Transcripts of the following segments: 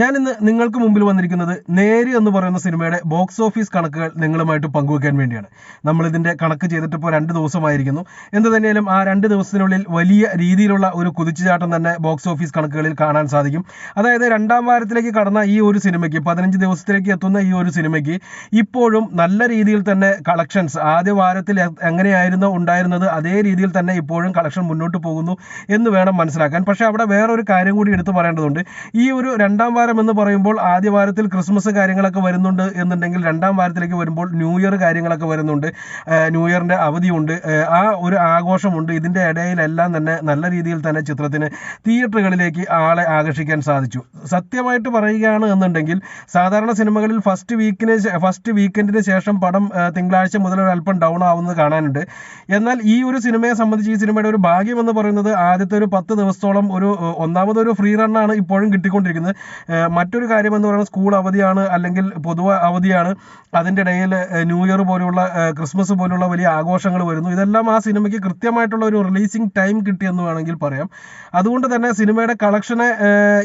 ഞാൻ ഇന്ന് നിങ്ങൾക്ക് മുമ്പിൽ വന്നിരിക്കുന്നത് നേര് എന്ന് പറയുന്ന സിനിമയുടെ ബോക്സ് ഓഫീസ് കണക്കുകൾ നിങ്ങളുമായിട്ട് പങ്കുവെക്കാൻ വേണ്ടിയാണ്. നമ്മൾ ഇതിന്റെ കണക്ക് ചെയ്തിട്ട് ഇപ്പോൾ രണ്ട് ദിവസമായിരിക്കുന്നു. എന്ത് തന്നെയാലും ആ രണ്ട് ദിവസത്തിനുള്ളിൽ വലിയ രീതിയിലുള്ള ഒരു കുതിച്ചുചാട്ടം തന്നെ ബോക്സ് ഓഫീസ് കണക്കുകളിൽ കാണാൻ സാധിക്കും. അതായത് രണ്ടാം വാരത്തിലേക്ക് കടന്ന ഈ ഒരു സിനിമയ്ക്ക് പതിനഞ്ച് ദിവസത്തിലേക്ക് എത്തുന്ന ഈ ഒരു സിനിമയ്ക്ക് ഇപ്പോഴും നല്ല രീതിയിൽ തന്നെ കളക്ഷൻസ് ആദ്യ വാരത്തിൽ എങ്ങനെയായിരുന്നു ഉണ്ടായിരുന്നത് അതേ രീതിയിൽ തന്നെ ഇപ്പോഴും കളക്ഷൻ മുന്നോട്ട് പോകുന്നു എന്ന് വേണം മനസ്സിലാക്കാൻ. പക്ഷേ അവിടെ വേറൊരു കാര്യം കൂടി എടുത്തു പറയേണ്ടതുണ്ട്. ഈ ഒരു രണ്ടാം വാരം എന്ന് പറയുമ്പോൾ ആദ്യ വാരത്തിൽ ക്രിസ്മസ് കാര്യങ്ങളൊക്കെ വരുന്നുണ്ട് എന്നുണ്ടെങ്കിൽ രണ്ടാം വാരത്തിലേക്ക് വരുമ്പോൾ ന്യൂ ഇയർ കാര്യങ്ങളൊക്കെ വരുന്നുണ്ട്. ന്യൂ ഇയറിന്റെ അവധിയുണ്ട്. ആ ഒരു ആഘോഷമുണ്ട്. ഇതിന്റെ ഇടയിലെല്ലാം തന്നെ നല്ല രീതിയിൽ തന്നെ ചിത്രത്തിന് തിയേറ്ററുകളിലേക്ക് ആളെ ആകർഷിക്കാൻ സാധിച്ചു. സത്യമായിട്ട് പറയുകയാണ് എന്നുണ്ടെങ്കിൽ സാധാരണ സിനിമകളിൽ ഫസ്റ്റ് വീക്കിന് ഫസ്റ്റ് വീക്കെൻഡിന് ശേഷം പടം തിങ്കളാഴ്ച മുതൽ ഒരു അല്പം ഡൗൺ ആവുന്നത് കാണാനുണ്ട്. എന്നാൽ ഈ ഒരു സിനിമയെ സംബന്ധിച്ച് ഈ സിനിമയുടെ ഒരു ഭാഗ്യം എന്ന് പറയുന്നത് ആദ്യത്തെ ഒരു പത്ത് ദിവസത്തോളം ഒരു ഒന്നാമതൊരു ഫ്രീ റണ്ണാണ് ഇപ്പോഴും കിട്ടിക്കൊണ്ടിരിക്കുന്നത്. മറ്റൊരു കാര്യം എന്ന് പറയുന്നത് സ്കൂൾ അവധിയാണ് അല്ലെങ്കിൽ പൊതുവ അവധിയാണ്. അതിന്റെ ഇടയിൽ ന്യൂ ഇയർ പോലെയുള്ള ക്രിസ്മസ് പോലുള്ള വലിയ ആഘോഷങ്ങൾ വരുന്നു. ഇതെല്ലാം ആ സിനിമയ്ക്ക് കൃത്യമായിട്ടുള്ള ഒരു റിലീസിംഗ് ടൈം കിട്ടിയെന്ന് വേണമെങ്കിൽ പറയാം. അതുകൊണ്ട് തന്നെ സിനിമയുടെ കളക്ഷനെ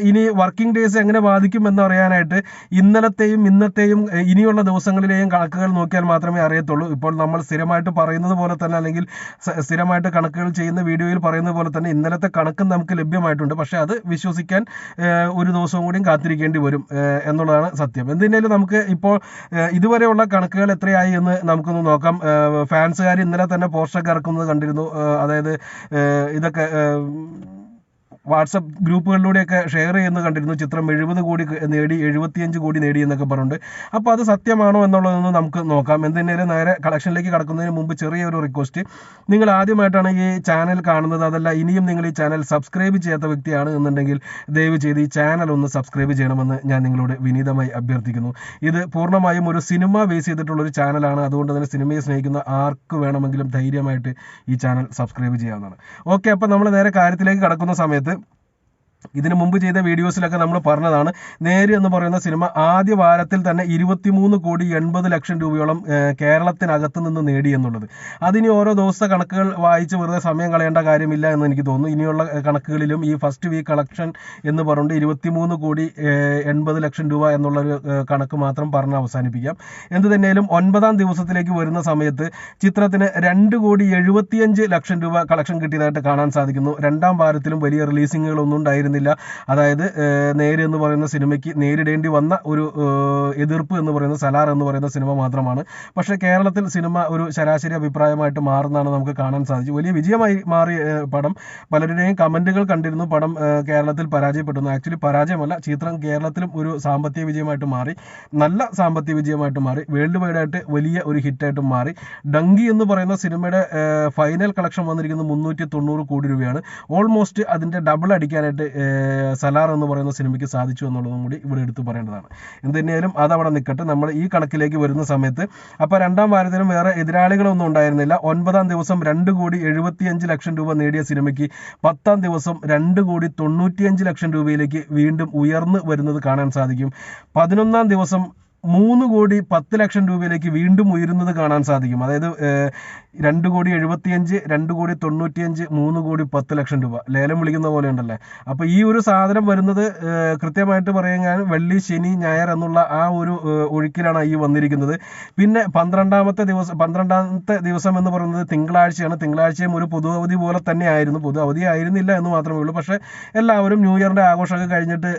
ഇനി വർക്കിംഗ് ഡേയ്സ് എങ്ങനെ ബാധിക്കും എന്ന് അറിയാനായിട്ട് ഇന്നലത്തെയും ഇന്നത്തെയും ഇനിയുള്ള ദിവസങ്ങളിലെയും കണക്കുകൾ നോക്കിയാൽ മാത്രമേ അറിയത്തുള്ളൂ. ഇപ്പോൾ നമ്മൾ സ്ഥിരമായിട്ട് പറയുന്നത് പോലെ തന്നെ അല്ലെങ്കിൽ സ്ഥിരമായിട്ട് കണക്കുകൾ ചെയ്യുന്ന വീഡിയോയിൽ പറയുന്നത് പോലെ തന്നെ ഇന്നലത്തെ കണക്കും നമുക്ക് ലഭ്യമായിട്ടുണ്ട്. പക്ഷേ അത് വിശ്വസിക്കാൻ ഒരു ദിവസവും കൂടിയും കാത്തിരിക്കേണ്ടി വരും എന്നുള്ളതാണ് സത്യം. എന്തിനേലും നമുക്ക് ഇപ്പോൾ ഇതുവരെയുള്ള കണക്കുകൾ എത്രയായി എന്ന് നമുക്കൊന്ന് നോക്കാം. ഫാൻസുകാർ ഇന്നലെ തന്നെ പോസ്റ്റൊക്കെ ഇറക്കുന്നത് കണ്ടിരുന്നു. അതായത് ഇതൊക്കെ വാട്സപ്പ് ഗ്രൂപ്പുകളിലൂടെയൊക്കെ ഷെയർ ചെയ്യുന്നത് കണ്ടിരുന്നു. ചിത്രം എഴുപത് കോടി നേടി എഴുപത്തിയഞ്ച് കോടി നേടി എന്നൊക്കെ പറഞ്ഞിട്ടുണ്ട് അപ്പോൾ അത് സത്യമാണോ എന്നുള്ളതൊന്ന് നമുക്ക് നോക്കാം. എന്തിനേലും നേരെ കളക്ഷനിലേക്ക് കടക്കുന്നതിന് മുമ്പ് ചെറിയൊരു റിക്വസ്റ്റ് നിങ്ങൾ ആദ്യമായിട്ടാണ് ഈ ചാനൽ കാണുന്നത്. അതല്ല ഇനിയും നിങ്ങൾ ഈ ചാനൽ സബ്സ്ക്രൈബ് ചെയ്യാത്ത വ്യക്തിയാണ് എന്നുണ്ടെങ്കിൽ ദയവ് ചെയ്ത് ഈ ചാനൽ ഒന്ന് സബ്സ്ക്രൈബ് ചെയ്യണമെന്ന് ഞാൻ നിങ്ങളോട് വിനീതമായി അഭ്യർത്ഥിക്കുന്നു. ഇത് പൂർണമായും ഒരു സിനിമ ബേസ് ചെയ്തിട്ടുള്ള ഒരു ചാനലാണ് അതുകൊണ്ട് തന്നെ സിനിമയെ സ്നേഹിക്കുന്ന ആർക്ക് വേണമെങ്കിലും ധൈര്യമായിട്ട് ഈ ചാനൽ സബ്സ്ക്രൈബ് ചെയ്യാവുന്നതാണ്. ഓക്കെ അപ്പോൾ നമ്മൾ നേരെ കാര്യത്തിലേക്ക് കടക്കുന്ന സമയത്ത് ഇതിനു മുമ്പ് ചെയ്ത വീഡിയോസിലൊക്കെ നമ്മൾ പറഞ്ഞതാണ്. നേര് എന്ന് പറയുന്ന സിനിമ ആദ്യ വാരത്തിൽ തന്നെ ഇരുപത്തിമൂന്ന് കോടി എൺപത് ലക്ഷം രൂപയോളം കേരളത്തിനകത്ത് നിന്ന് നേടി എന്നുള്ളത്. അതിനി ഓരോ ദിവസത്തെ കണക്കുകൾ വായിച്ച് വെറുതെ സമയം കളയേണ്ട കാര്യമില്ല എന്ന് എനിക്ക് തോന്നുന്നു. ഇനിയുള്ള കണക്കുകളിലും ഈ ഫസ്റ്റ് വീക്ക് കളക്ഷൻ എന്ന് പറഞ്ഞുകൊണ്ട് ഇരുപത്തിമൂന്ന് കോടി എൺപത് ലക്ഷം രൂപ എന്നുള്ളൊരു കണക്ക് മാത്രം പറഞ്ഞ് അവസാനിപ്പിക്കാം. എന്ത് തന്നെയാലും ഒൻപതാം ദിവസത്തിലേക്ക് വരുന്ന സമയത്ത് ചിത്രത്തിന് രണ്ട് കോടി എഴുപത്തിയഞ്ച് ലക്ഷം രൂപ കളക്ഷൻ കിട്ടിയതായിട്ട് കാണാൻ സാധിക്കുന്നു. രണ്ടാം വാരത്തിലും വലിയ റിലീസിങ്ങുകളൊന്നും ഉണ്ടായിരുന്നില്ല അതായത് നേരെ എന്ന് പറയുന്ന സിനിമയ്ക്ക് നേരിടേണ്ടി വന്ന ഒരു എതിർപ്പ് എന്ന് പറയുന്ന സലാർ എന്ന് പറയുന്ന സിനിമ മാത്രമാണ്. പക്ഷേ കേരളത്തിൽ സിനിമ ഒരു ശരാശരി അഭിപ്രായമായിട്ട് മാറുന്നതാണ് നമുക്ക് കാണാൻ സാധിച്ചു. വലിയ വിജയമായി മാറിയ പടം പലരുടെയും കമന്റുകൾ കണ്ടിരുന്നു. പടം കേരളത്തിൽ പരാജയപ്പെടുന്നു ആക്ച്വലി പരാജയമല്ല ചിത്രം കേരളത്തിലും ഒരു സാമ്പത്തിക വിജയമായിട്ട് മാറി. നല്ല സാമ്പത്തിക വിജയമായിട്ട് മാറി. വേൾഡ് വൈഡ് ആയിട്ട് വലിയ ഒരു ഹിറ്റായിട്ട് മാറി. ഡങ്കി എന്ന് പറയുന്ന സിനിമയുടെ ഫൈനൽ കളക്ഷൻ വന്നിരിക്കുന്നത് മുന്നൂറ്റി തൊണ്ണൂറ് കോടി രൂപയാണ്. ഓൾമോസ്റ്റ് അതിന്റെ ഡബിൾ അടിക്കാനായിട്ട് സലാർ എന്ന് പറയുന്ന സിനിമയ്ക്ക് സാധിച്ചു എന്നുള്ളതും കൂടി ഇവിടെ എടുത്തു പറയേണ്ടതാണ്. എന്ത് അതവിടെ നിൽക്കട്ടെ നമ്മൾ ഈ കണക്കിലേക്ക് വരുന്ന സമയത്ത് അപ്പോൾ രണ്ടാം വാരത്തിലും വേറെ എതിരാളികളൊന്നും ഉണ്ടായിരുന്നില്ല. ഒൻപതാം ദിവസം രണ്ട് കോടി എഴുപത്തിയഞ്ച് ലക്ഷം രൂപ നേടിയ സിനിമയ്ക്ക് പത്താം ദിവസം രണ്ട് കോടി തൊണ്ണൂറ്റിയഞ്ച് ലക്ഷം രൂപയിലേക്ക് വീണ്ടും ഉയർന്നു വരുന്നത് കാണാൻ സാധിക്കും. പതിനൊന്നാം ദിവസം മൂന്ന് കോടി പത്ത് ലക്ഷം രൂപയിലേക്ക് വീണ്ടും ഉയരുന്നത് കാണാൻ സാധിക്കും. അതായത് രണ്ട് കോടി എഴുപത്തിയഞ്ച് രണ്ട് കോടി തൊണ്ണൂറ്റിയഞ്ച് മൂന്ന് കോടി പത്ത് ലക്ഷം രൂപ. ലേലം വിളിക്കുന്ന പോലെ ഉണ്ടല്ലേ? അപ്പോൾ ഈ ഒരു സാധനം വരുന്നത് കൃത്യമായിട്ട് പറയാൻ വെള്ളി ശനി ഞായർ എന്നുള്ള ആ ഒരു ഒഴുക്കിലാണ് ഈ വന്നിരിക്കുന്നത്. പിന്നെ പന്ത്രണ്ടാമത്തെ ദിവസം പന്ത്രണ്ടാമത്തെ ദിവസം എന്ന് പറയുന്നത് തിങ്കളാഴ്ചയാണ്. തിങ്കളാഴ്ചയും ഒരു പൊതു അവധി പോലെ തന്നെ ആയിരുന്നു. പൊതു അവധി ആയിരുന്നില്ല എന്ന് മാത്രമേ ഉള്ളൂ. പക്ഷെ എല്ലാവരും ന്യൂ ഇയറിന്റെ ആഘോഷമൊക്കെ കഴിഞ്ഞിട്ട്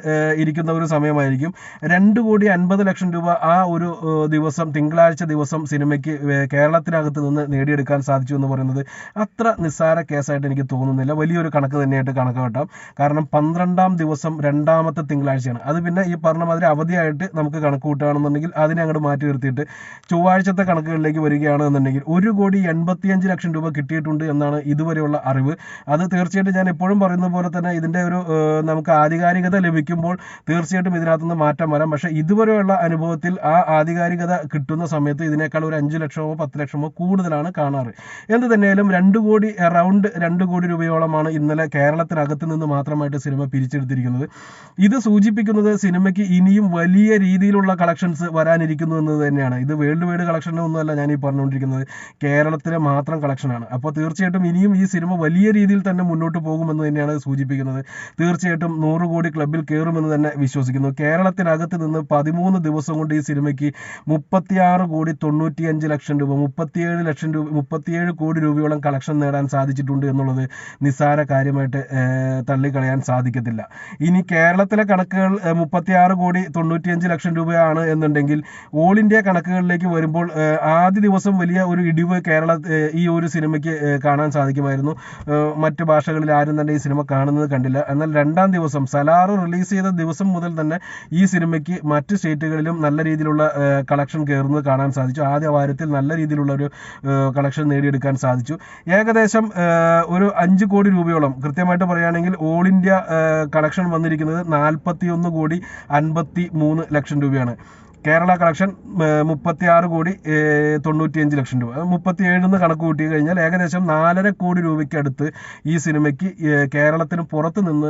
ഇരിക്കുന്ന ഒരു സമയമായിരിക്കും. രണ്ട് കോടി അൻപത് ലക്ഷം രൂപ ആ ഒരു ദിവസം തിങ്കളാഴ്ച ദിവസം സിനിമയ്ക്ക് കേരളത്തിനകത്ത് നിന്ന് നേടിയെടുക്കാൻ സാധിച്ചു എന്ന് പറയുന്നത് അത്ര നിസ്സാര കേസായിട്ട് എനിക്ക് തോന്നുന്നില്ല. വലിയൊരു കണക്ക് തന്നെയായിട്ട് കണക്ക് കേട്ടാം കാരണം പന്ത്രണ്ടാം ദിവസം രണ്ടാമത്തെ തിങ്കളാഴ്ചയാണ്. അത് പിന്നെ ഈ പറഞ്ഞ മാതിരി അവധിയായിട്ട് നമുക്ക് കണക്ക് കൂട്ടുകയാണെന്നുണ്ടെങ്കിൽ അതിനെ അങ്ങോട്ട് മാറ്റി നിർത്തിയിട്ട് ചൊവ്വാഴ്ചത്തെ കണക്കുകളിലേക്ക് വരികയാണെന്നുണ്ടെങ്കിൽ ഒരു കോടി എൺപത്തിയഞ്ച് ലക്ഷം രൂപ കിട്ടിയിട്ടുണ്ട് എന്നാണ് ഇതുവരെയുള്ള അറിവ്. അത് തീർച്ചയായിട്ടും ഞാൻ എപ്പോഴും പറയുന്ന പോലെ തന്നെ ഇതിന്റെ ഒരു നമുക്ക് ആധികാരികത ലഭിക്കുമ്പോൾ തീർച്ചയായിട്ടും ഇതിനകത്തുനിന്ന് മാറ്റം വരാം. പക്ഷേ ഇതുവരെയുള്ള അനുഭവത്തിൽ കേരളത്തിൽ ആ ആധികാരികത കിട്ടുന്ന സമയത്ത് ഇതിനേക്കാൾ ഒരു അഞ്ച് ലക്ഷമോ പത്ത് ലക്ഷമോ കൂടുതലാണ് കാണാറ്. എന്ത് തന്നെയാലും രണ്ട് കോടി അറൗണ്ട് രണ്ട് കോടി രൂപയോളമാണ് ഇന്നലെ കേരളത്തിനകത്ത് നിന്ന് മാത്രമായിട്ട് സിനിമ പിരിച്ചെടുത്തിരിക്കുന്നത്. ഇത് സൂചിപ്പിക്കുന്നത് സിനിമയ്ക്ക് ഇനിയും വലിയ രീതിയിലുള്ള കളക്ഷൻസ് വരാനിരിക്കുന്നു എന്നത് തന്നെയാണ്. ഇത് വേൾഡ് വൈഡ് കളക്ഷൻ ഒന്നുമല്ല ഞാൻ ഈ പറഞ്ഞുകൊണ്ടിരിക്കുന്നത്. കേരളത്തിലെ മാത്രം കളക്ഷനാണ് അപ്പോൾ തീർച്ചയായിട്ടും ഇനിയും ഈ സിനിമ വലിയ രീതിയിൽ തന്നെ മുന്നോട്ട് പോകുമെന്ന് തന്നെയാണ് സൂചിപ്പിക്കുന്നത്. തീർച്ചയായിട്ടും നൂറ് കോടി ക്ലബിൽ കയറുമെന്ന് തന്നെ വിശ്വസിക്കുന്നു. കേരളത്തിനകത്ത് നിന്ന് പതിമൂന്ന് ദിവസം കൊണ്ട് ഈ സിനിമയ്ക്ക് മുപ്പത്തിയാറ് കോടി തൊണ്ണൂറ്റിയഞ്ച് ലക്ഷം രൂപ മുപ്പത്തിയേഴ് ലക്ഷം രൂപ മുപ്പത്തിയേഴ് കോടി രൂപയോളം കളക്ഷൻ നേടാൻ സാധിച്ചിട്ടുണ്ട് എന്നുള്ളത് നിസ്സാര കാര്യമായിട്ട് തള്ളിക്കളയാൻ സാധിക്കത്തില്ല. ഇനി കേരളത്തിലെ കണക്കുകൾ മുപ്പത്തിയാറ് കോടി തൊണ്ണൂറ്റിയഞ്ച് ലക്ഷം രൂപയാണ് എന്നുണ്ടെങ്കിൽ ഓൾ ഇന്ത്യ കണക്കുകളിലേക്ക് വരുമ്പോൾ ആദ്യ ദിവസം വലിയ ഒരു ഇടിവ് കേരള ഈ ഒരു സിനിമയ്ക്ക് കാണാൻ സാധിക്കുമായിരുന്നു. മറ്റ് ഭാഷകളിൽ ആരും തന്നെ ഈ സിനിമ കാണുന്നത് കണ്ടില്ല. എന്നാൽ രണ്ടാം ദിവസം സലാറ് റിലീസ് ചെയ്ത ദിവസം മുതൽ തന്നെ ഈ സിനിമയ്ക്ക് മറ്റ് സ്റ്റേറ്റുകളിലും നല്ല രീതിയിലുള്ള കളക്ഷൻ കയറുന്നത് കാണാൻ സാധിച്ചു. ആദ്യ വാരത്തിൽ നല്ല രീതിയിലുള്ള ഒരു കളക്ഷൻ നേടിയെടുക്കാൻ സാധിച്ചു. ഏകദേശം ഒരു അഞ്ച് കോടി രൂപയോളം കൃത്യമായിട്ട് പറയുകയാണെങ്കിൽ ഓൾ ഇന്ത്യ കളക്ഷൻ വന്നിരിക്കുന്നത് നാൽപ്പത്തി ഒന്ന് കോടി അൻപത്തി മൂന്ന് ലക്ഷം രൂപയാണ്. കേരള കളക്ഷൻ മുപ്പത്തി ആറ് കോടി തൊണ്ണൂറ്റിയഞ്ച് ലക്ഷം രൂപ. മുപ്പത്തി ഏഴിന്ന് കണക്ക് കൂട്ടി കഴിഞ്ഞാൽ ഏകദേശം നാലര കോടി രൂപയ്ക്ക് അടുത്ത് ഈ സിനിമയ്ക്ക് കേരളത്തിന് പുറത്ത് നിന്ന്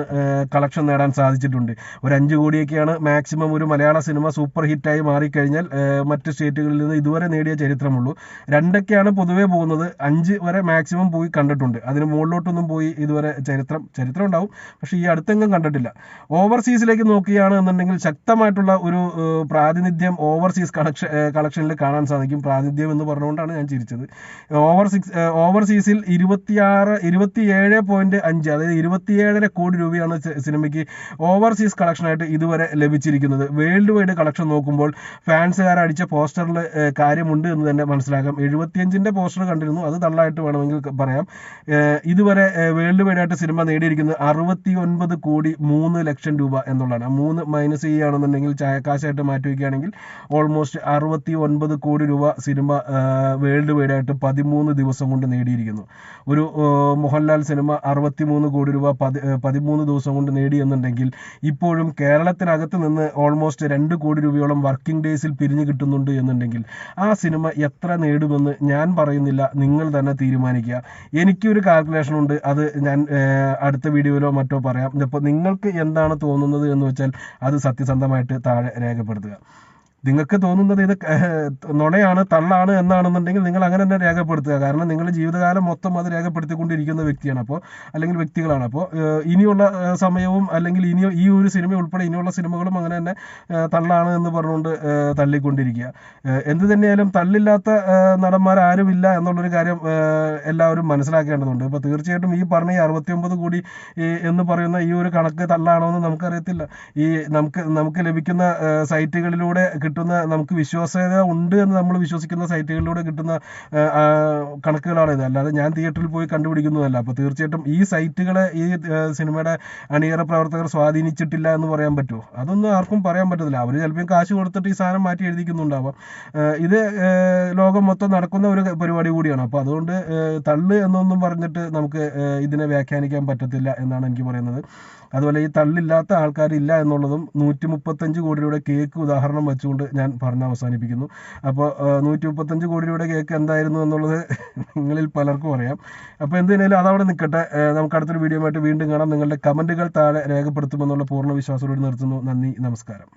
കളക്ഷൻ നേടാൻ സാധിച്ചിട്ടുണ്ട്. ഒരു അഞ്ച് കോടിയൊക്കെയാണ് മാക്സിമം ഒരു മലയാള സിനിമ സൂപ്പർ ഹിറ്റായി മാറിക്കഴിഞ്ഞാൽ മറ്റ് സ്റ്റേറ്റുകളിൽ നിന്ന് ഇതുവരെ നേടിയ ചരിത്രമുള്ളൂ. രണ്ടൊക്കെയാണ് പൊതുവേ പോകുന്നത്. അഞ്ച് വരെ മാക്സിമം പോയി കണ്ടിട്ടുണ്ട്. അതിന് മുകളിലോട്ടൊന്നും പോയി ഇതുവരെ ചരിത്രം ചരിത്രം ഉണ്ടാവും. പക്ഷേ ഈ അടുത്തെങ്കിലും കണ്ടിട്ടില്ല. ഓവർസീസിലേക്ക് നോക്കുകയാണ് എന്നുണ്ടെങ്കിൽ ശക്തമായിട്ടുള്ള ഒരു ഏഹ്, പ്രാതിനിധ്യം ഓവർസീസ് കളക്ഷൻ കളക്ഷനിൽ കാണാൻ സാധിക്കും. പ്രാതിനിധ്യം എന്ന് പറഞ്ഞുകൊണ്ടാണ് ഞാൻ ചിരിച്ചത്. ഓവർ സിക്സ് ഓവർസീസിൽ ഇരുപത്തിയാറ് ഇരുപത്തിയേഴ് പോയിന്റ് അഞ്ച് അതായത് ഇരുപത്തിയേഴര കോടി രൂപയാണ് സിനിമയ്ക്ക് ഓവർസീസ് കളക്ഷനായിട്ട് ഇതുവരെ ലഭിച്ചിരിക്കുന്നത്. വേൾഡ് വൈഡ് കളക്ഷൻ നോക്കുമ്പോൾ ഫാൻസുകാർ അടിച്ച പോസ്റ്ററിൽ കാര്യമുണ്ട് എന്ന് തന്നെ മനസ്സിലാക്കാം. എഴുപത്തിയഞ്ചിന്റെ പോസ്റ്റർ കണ്ടിരുന്നു. അത് തള്ളായിട്ട് വേണമെങ്കിൽ പറയാം. ഇതുവരെ വേൾഡ് വൈഡായിട്ട് സിനിമ നേടിയിരിക്കുന്നത് അറുപത്തി ഒൻപത് കോടി മൂന്ന് ലക്ഷം രൂപ എന്നുള്ളതാണ്. മൂന്ന് മൈനസ് ചെയ്യുകയാണെന്നുണ്ടെങ്കിൽ ചായക്കാശായിട്ട് മാറ്റി വയ്ക്കുകയാണെങ്കിൽ ഓൾമോസ്റ്റ് അറുപത്തി ഒൻപത് കോടി രൂപ സിനിമ വേൾഡ് വൈഡ് ആയിട്ട് പതിമൂന്ന് ദിവസം കൊണ്ട് നേടിയിരിക്കുന്നു. ഒരു മോഹൻലാൽ സിനിമ അറുപത്തി മൂന്ന് കോടി രൂപ പതി പതിമൂന്ന് ദിവസം കൊണ്ട് നേടി എന്നുണ്ടെങ്കിൽ ഇപ്പോഴും കേരളത്തിനകത്ത് നിന്ന് ഓൾമോസ്റ്റ് രണ്ട് കോടി രൂപയോളം വർക്കിംഗ് ഡേയ്സിൽ പിരിഞ്ഞു കിട്ടുന്നുണ്ട് എന്നുണ്ടെങ്കിൽ ആ സിനിമ എത്ര നേടുമെന്ന് ഞാൻ പറയുന്നില്ല. നിങ്ങൾ തന്നെ തീരുമാനിക്കുക. എനിക്കൊരു കാൽക്കുലേഷൻ ഉണ്ട്. അത് ഞാൻ അടുത്ത വീഡിയോയിലോ മറ്റോ പറയാം. ഇപ്പോൾ നിങ്ങൾക്ക് എന്താണ് തോന്നുന്നത് എന്ന് വെച്ചാൽ അത് സത്യസന്ധമായിട്ട് താഴെ രേഖപ്പെടുത്തുക. നിങ്ങൾക്ക് തോന്നുന്നത് ഇത് നുണയാണ് തള്ളാണ് എന്നാണെന്നുണ്ടെങ്കിൽ നിങ്ങൾ അങ്ങനെ തന്നെ രേഖപ്പെടുത്തുക. കാരണം നിങ്ങൾ ജീവിതകാലം മൊത്തം അത് രേഖപ്പെടുത്തിക്കൊണ്ടിരിക്കുന്ന വ്യക്തിയാണ്. അപ്പോൾ അല്ലെങ്കിൽ വ്യക്തികളാണ്. അപ്പോൾ ഇനിയുള്ള സമയവും അല്ലെങ്കിൽ ഇനി ഈ ഒരു സിനിമ ഉൾപ്പെടെ ഇനിയുള്ള സിനിമകളും അങ്ങനെ തന്നെ തള്ളാണ് എന്ന് പറഞ്ഞുകൊണ്ട് തള്ളിക്കൊണ്ടിരിക്കുക. എന്ത് തന്നെയായാലും തള്ളില്ലാത്ത നടന്മാരാരുമില്ല എന്നുള്ളൊരു കാര്യം എല്ലാവരും മനസ്സിലാക്കേണ്ടതുണ്ട്. ഇപ്പോൾ തീർച്ചയായിട്ടും ഈ പറഞ്ഞ ഈ അറുപത്തിയൊമ്പത് കോടി എന്ന് പറയുന്ന ഈ ഒരു കണക്ക് തള്ളാണോ എന്ന് നമുക്കറിയത്തില്ല. ഈ നമുക്ക് നമുക്ക് ലഭിക്കുന്ന സൈറ്റുകളിലൂടെ കിട്ടുന്ന നമുക്ക് വിശ്വാസ്യത ഉണ്ട് എന്ന് നമ്മൾ വിശ്വസിക്കുന്ന സൈറ്റുകളിലൂടെ കിട്ടുന്ന കണക്കുകളാണ് അല്ലാതെ ഞാൻ തിയേറ്ററിൽ പോയി കണ്ടുപിടിക്കുന്നതല്ല. അപ്പോൾ തീർച്ചയായിട്ടും ഈ സൈറ്റുകളെ ഈ സിനിമയുടെ അണിയറ പ്രവർത്തകർ സ്വാധീനിച്ചിട്ടില്ല എന്ന് പറയാൻ പറ്റുമോ? അതൊന്നും ആർക്കും പറയാൻ പറ്റത്തില്ല. അവർ ചിലപ്പോൾ കാശ് കൊടുത്തിട്ട് ഈ സാധനം മാറ്റി എഴുതിക്കുന്നുണ്ടാവാം. ഇത് ലോകം മൊത്തം നടക്കുന്ന ഒരു പരിപാടി കൂടിയാണ്. അപ്പോൾ അതുകൊണ്ട് തള്ളു എന്നൊന്നും പറഞ്ഞിട്ട് നമുക്ക് ഇതിനെ വ്യാഖ്യാനിക്കാൻ പറ്റത്തില്ല എന്നാണ് എനിക്ക് പറയുന്നത്. അതുപോലെ ഈ തള്ളില്ലാത്ത ആൾക്കാരില്ല എന്നുള്ളതും നൂറ്റി മുപ്പത്തഞ്ച് കോടി രൂപയുടെ കേക്ക് ഉദാഹരണം വെച്ചുകൊണ്ട് ഞാൻ പറഞ്ഞ് അവസാനിപ്പിക്കുന്നു. അപ്പോൾ നൂറ്റി മുപ്പത്തഞ്ച് കോടി രൂപയുടെ കേക്ക് എന്തായിരുന്നു എന്നുള്ളത് നിങ്ങളിൽ പലർക്കും അറിയാം. അപ്പോൾ എന്തിനേലും അതവിടെ നിൽക്കട്ടെ. നമുക്ക് അടുത്തൊരു വീഡിയോ ആയിട്ട് വീണ്ടും കാണാം. നിങ്ങളുടെ കമന്റുകൾ താഴെ രേഖപ്പെടുത്തുമെന്നുള്ള പൂർണ വിശ്വാസത്തോട് നിർത്തുന്നു. നന്ദി നമസ്കാരം.